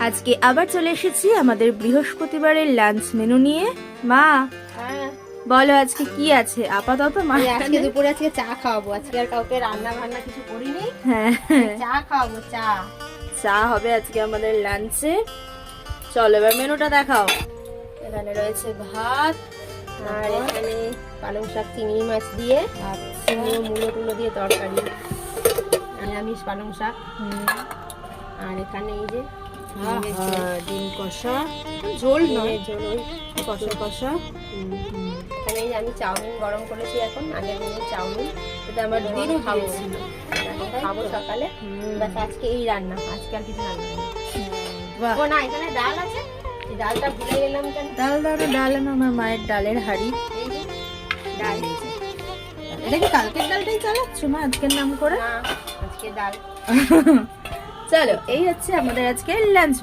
আজকে আবার চলে এসেছি আমাদের বৃহস্পতিবারের লাঞ্চ মেনু নিয়ে। মা হ্যাঁ। বলো আজকে কি আছে? আপাতত মা আজকে দুপুরে আজকে চা খাওয়াবো। আজকে আর কাউকে রান্না বান্না কিছু করিনি। হ্যাঁ। চা খাওয়াবো চা। চা হবে আজকে আমাদের লাঞ্চে। চলো এবার মেনুটা দেখাও। এখানে রয়েছে ভাত আর এখানে পালং শাক চিংড়ি মাছ দিয়ে আর চিংড়ি মুলো টুলো দিয়ে তরকারি। নিরামিষ পালং শাক। আর এখানে এই যে ডিম কষা। ঝোল নয়। ঝোল কষা কষা। এখানে এই আমি চাউমিন গরম করেছি এখন আগের দিনের চাউমিন এটা আমার দিনও খাব। খাব সকালে। ব্যাস আজকে এই রান্না আজকে আর কিছু রান্না। ও না এখানে ডাল আছে। ডালটা ভুলে গেলাম কেন? ডাল দাও ডাল আমার মায়ের ডালের হাড়ি। ডাল এটা কি কালকের ডালটাই চালাচ্ছ মা? আজকের নাম করে? আজকে ডাল। চলো এই হচ্ছে আমাদের আজকে লাঞ্চ